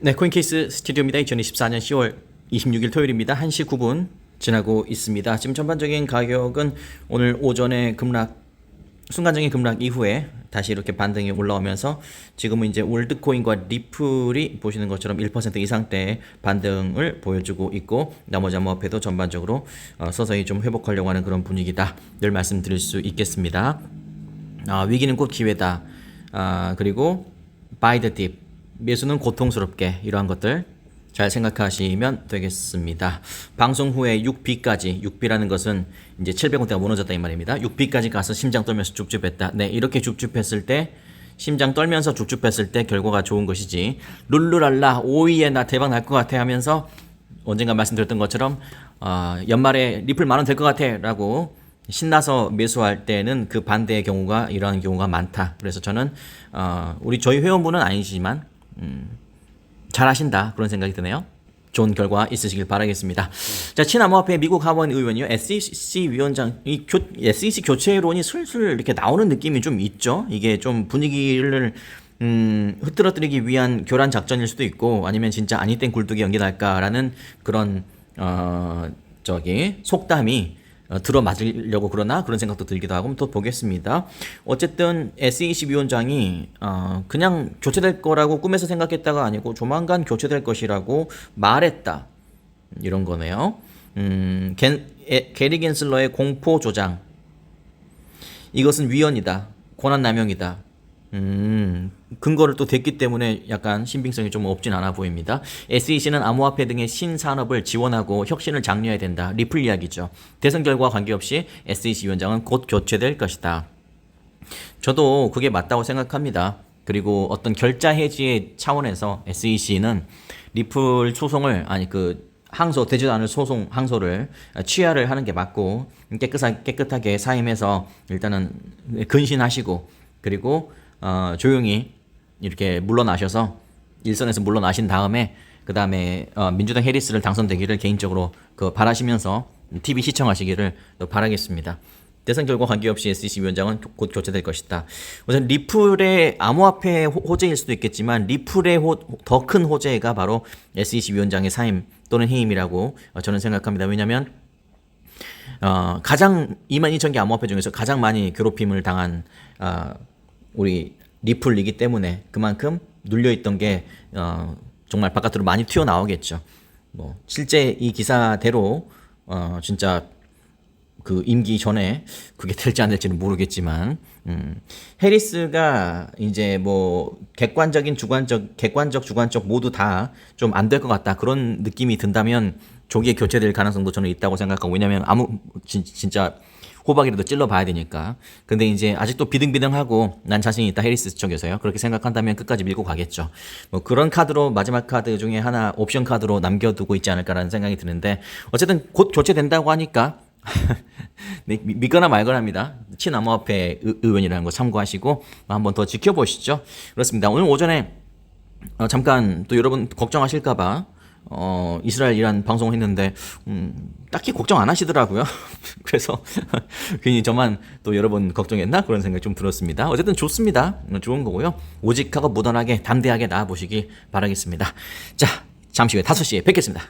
네, 코인케이스 스튜디오입니다. 2024년 10월 26일 토요일입니다. 1시 9분 지나고 있습니다. 지금 전반적인 가격은 오늘 오전에 급락 순간적인 급락 이후에 다시 이렇게 반등이 올라오면서 지금은 이제 올드코인과 리플이 보시는 것처럼 1% 이상대의 반등을 보여주고 있고 나머지 암호화폐도 전반적으로 어, 서서히 좀 회복하려고 하는 그런 분위기다. 늘 말씀드릴 수 있겠습니다. 아, 위기는 곧 기회다. 아, 그리고 buy the dip. 매수는 고통스럽게 이러한 것들 잘 생각하시면 되겠습니다. 방송 후에 6비까지 6비라는 것은 이제 700원대가 무너졌다 이 말입니다. 6비까지 가서 심장 떨면서 줍줍했다. 네, 이렇게 줍줍했을 때 심장 떨면서 줍줍했을 때 결과가 좋은 것이지 룰루랄라 오이에 나 대박 날 것 같아 하면서 언젠가 말씀드렸던 것처럼 어, 연말에 리플 만원 될 것 같아 라고 신나서 매수할 때는 그 반대의 경우가 이러한 경우가 많다. 그래서 저는 어, 우리 저희 회원분은 아니지만 음, 잘하신다 그런 생각이 드네요. 좋은 결과 있으시길 바라겠습니다. 자, 친암호화폐 미국 하원 의원이요. SEC 위원장 이 교, SEC 교체론이 슬슬 이렇게 나오는 느낌이 좀 있죠. 이게 좀 분위기를 음, 흐트러뜨리기 위한 교란 작전일 수도 있고 아니면 진짜 아니 땐 굴뚝이 연기날까라는 그런 어 저기 속담이 어, 들어맞으려고 그러나 그런 생각도 들기도 하고 또 보겠습니다. 어쨌든 SEC 위원장이 어, 그냥 교체될 거라고 꿈에서 생각했다가 아니고 조만간 교체될 것이라고 말했다. 이런 거네요. 음, 게리 겐슬러의 공포 조장. 이것은 위헌이다. 권한 남용이다. 음, 근거를 또 댔기 때문에 약간 신빙성이 좀 없진 않아 보입니다. SEC는 암호화폐 등의 신산업을 지원하고 혁신을 장려해야 된다. 리플 이야기죠. 대선 결과와 관계없이 SEC 위원장은 곧 교체될 것이다. 저도 그게 맞다고 생각합니다. 그리고 어떤 결자 해지의 차원에서 SEC는 리플 소송을 아니 그 항소 되지도 않을 소송 항소를 취하를 하는 게 맞고 깨끗하, 깨끗하게 사임해서 일단은 근신하시고 그리고 어, 조용히 이렇게 물러나셔서 일선에서 물러나신 다음에 그 다음에 어, 민주당 해리스를 당선되기를 개인적으로 그 바라시면서 TV 시청하시기를 또 바라겠습니다. 대선 결과 관계없이 SEC 위원장은 곧 교체될 것이다. 우선 리플의 암호화폐 호- 호재일 수도 있겠지만 리플의 더 큰 호재가 바로 SEC 위원장의 사임 또는 해임이라고 어, 저는 생각합니다. 왜냐하면 어, 가장 22,000개 암호화폐 중에서 가장 많이 괴롭힘을 당한 어, 우리 리플이기 때문에 그만큼 눌려있던 게 어, 정말 바깥으로 많이 튀어나오겠죠. 뭐 실제 이 기사대로 어, 진짜 그 임기 전에 그게 될지 안 될지는 모르겠지만 음, 해리스가 이제 뭐 객관적인 주관적 객관적 주관적 모두 다 좀 안 될 것 같다. 그런 느낌이 든다면 조기에 교체될 가능성도 저는 있다고 생각하고 왜냐면 아무 진, 진짜 호박이라도 찔러 봐야 되니까. 근데 이제 아직도 비등비등하고 난 자신이 있다. 해리스 쪽에서요. 그렇게 생각한다면 끝까지 밀고 가겠죠. 뭐 그런 카드로 마지막 카드 중에 하나 옵션 카드로 남겨두고 있지 않을까라는 생각이 드는데 어쨌든 곧 교체된다고 하니까 믿거나 말거나입니다. 친암호화폐 의- 의원이라는 거 참고하시고 한번 더 지켜보시죠. 그렇습니다. 오늘 오전에 어, 잠깐 또 여러분 걱정하실까봐 어, 이스라엘 이란 방송을 했는데 음, 딱히 걱정 안 하시더라고요. 그래서 괜히 저만 또 여러분 걱정했나 그런 생각이 좀 들었습니다. 어쨌든 좋습니다. 어, 좋은 거고요. 오직하고 무던하게 담대하게 나아보시기 바라겠습니다. 자, 잠시 후에 5시에 뵙겠습니다.